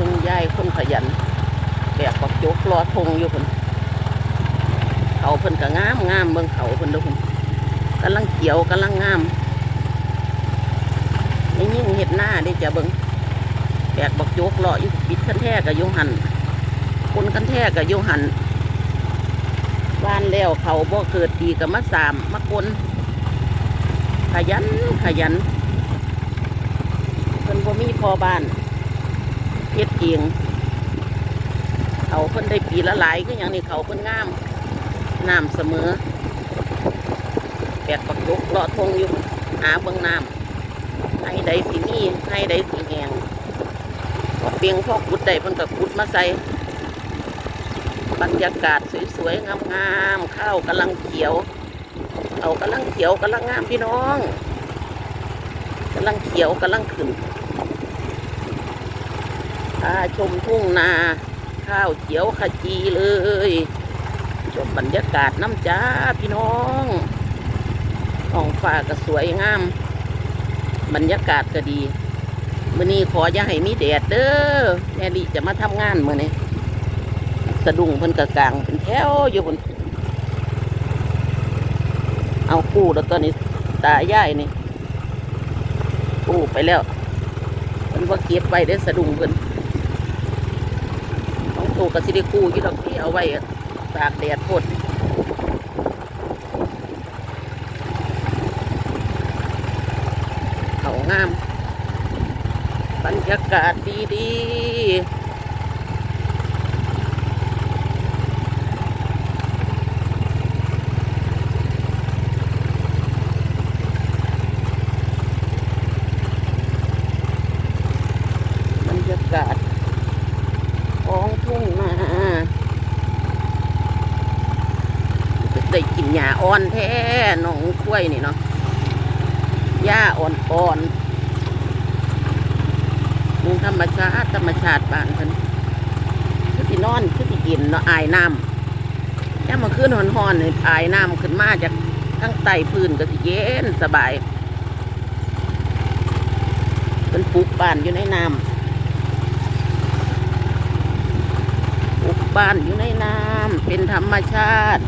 เพิ่งยายคนขยันแบกปักโจกรอทงอยู่คนเขาเพิ่นก็งามงามเบิ่งเขาเพิ่นดูคนกำลังเขียวกำลังงามนี่ยิ่งเห็ดหน้าได้จะเบิ่งแบกปักโจกรออยู่ปิดคันแท้กับโยหันคนคันแท้กับโยหันวานแล้วเขาบ่เกิดดีกับมาสามมากนขยันขยันเพิ่นบ่มีพอบ้าน ฮ็ดเองเขาเพิ่นได้ปีละหลายคือย่างนี้เขาเพิ่นงามน้ำเสมอแปดปักยกเลาะทงอยู่หาเบิ่งน้ำให้ใดสิมีให้ใดสิแหงพอเปียงพอขุดได้เพิ่นก็ขุดมาใส่บรรยากาศสวยๆงามๆข้าวกำลังเขียวเขากำลังเขียวกำลังงามพี่น้องกำลังเขียวกำลังขึ้น พาชมทุ่งนา ข้าวเขียวขจีเลย ชมบรรยากาศน้ำจ้าพี่น้องท้องฟ้าก็สวยงาม บรรยากาศก็ดีมื่อนี้ขออย่าให้มีแดดเด้อแม่ลีจะมาทำงานมื่อนี้สะดุ้งเพิ่นกระกลางเป็นแถวอยู่บนเอาคู่แล้วตัวนี้ตาย่ายนี่กู้ไปแล้วเพิ่นว่าเก็บไว้ได้สะดุ้งเพิ่น ตู้ก็สิได้กู้ยี่ดอกที่เอาไว้ตากแดดพดเขางาม บรรยากาศดีดีๆบรรยากาศ ทุ่งนาได้กินหญ้าอ่อนแท้หนองกล้วยนี่เนาะหญ้าอ่อนๆมุงธรรมชาติ ธรรมชาติบ้านเพิ่นคือสินอนคือสิกินเนาะอายน้ำแค่มาขึ้นหอนหอนๆนี่อายน้ำขึ้นมาจากทั้งไตพื้นก็สิเย็นสบายเป็นปลูกบ้านอยู่ในน้ำปลูก บ้านอยู่ในน้ำเป็นธรรมชาติ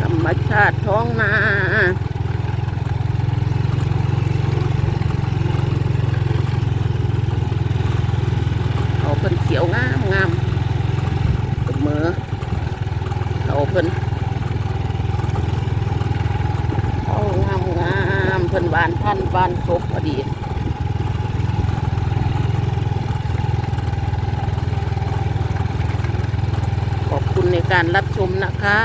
ธรรมชาติท้องนาเอาเพิ่นเขียวงามงามเสมอเอาเพิ่นเอางามง บ้านท่านบ้านครบพอดีขอบคุณในการรับชมนะคะ